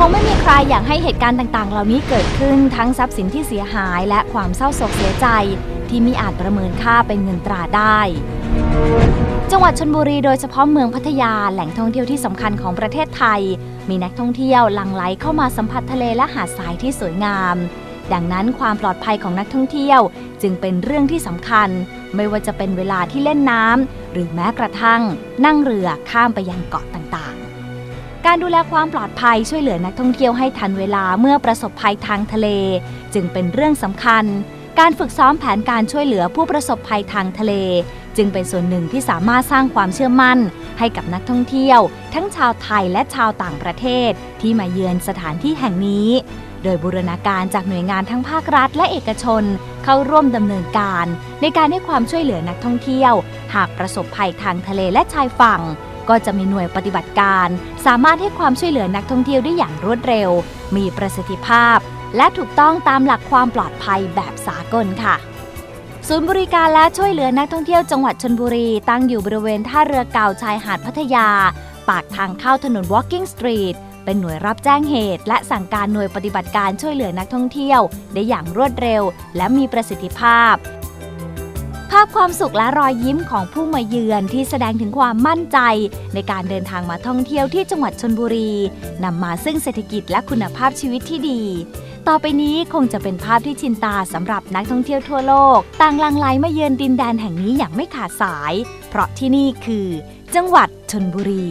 คงไม่มีใครอยางให้เหตุการณ์ต่างๆ เหล่านี้เกิดขึ้นทั้งทรัพย์สินที่เสียหายและความเศร้าโศกเสียใจ ที่มิอาจประเมินค่าเป็นเงินตราได้ จังหวัดชนบุรีโดยเฉพาะเมืองพัทยาแหล่งท่องเที่ยวที่สำคัญของประเทศไทย มีนักท่องเที่ยวหลั่งไหลเข้ามาสัมผัสทะเลและหาดทรายที่สวยงาม ดังนั้นความปลอดภัยของนักท่องเที่ยว จึงเป็นเรื่องที่สำคัญ ไม่ว่าจะเป็นเวลาที่เล่นน้ำหรือแม้กระทั่ง นั่งเรือข้ามไปยังเกาะต่างๆ การดูแลความปลอดภัยช่วยเหลือนักท่องเที่ยวให้ทันเวลาเมื่อประสบภัยทางทะเล จึงเป็นเรื่องสำคัญ การฝึกซ้อมแผนการช่วยเหลือผู้ประสบภัยทางทะเล จึงเป็นส่วนหนึ่งที่สามารถสร้างความเชื่อมั่น ให้กับนักท่องเที่ยว ทั้งชาวไทยและชาวต่างประเทศ ที่มาเยือนสถานที่แห่งนี้ โดยบูรณาการจากหน่วยงานทั้งภาครัฐและเอกชน เข้าร่วมดำเนินการ ในการให้ความช่วยเหลือนักท่องเที่ยว หากประสบภัยทางทะเลและชายฝั่ง ก็จะมีหน่วยปฏิบัติการ สามารถให้ความช่วยเหลือนักท่องเที่ยวได้อย่างรวดเร็ว มีประสิทธิภาพ และถูกต้องตามหลักความปลอดภัยแบบสากลค่ะศูนย์บริการและช่วยเหลือนักท่องเที่ยวจังหวัดชนบุรี ตั้งอยู่บริเวณท่าเรือเก่าชายหาดพัทยา ปากทางเข้าถนน Walking Street เป็นหน่วยรับแจ้งเหตุ และสั่งการหน่วยปฏิบัติการช่วยเหลือนักท่องเที่ยว ได้อย่างรวดเร็ว และมีประสิทธิภาพาพความสุขและรอยยิ้มของผู้มาเยือนที่แสดงถึงความมั่นใจ ในการเดินทางมาท่องเที่ยวที่จังหวัดชนบุรีนำมาซึ่งเศรษฐกิจและคุณภาพชีวิตที่ดี ต่อไปนี้คงจะเป็นภาพที่ชินตาสำหรับนักท่องเที่ยวทั่วโลก ต่างลังไหลมาเยือนดินแดนแห่งนี้อย่างไม่ขาดสาย เพราะที่นี่คือ จังหวัดชนบุรี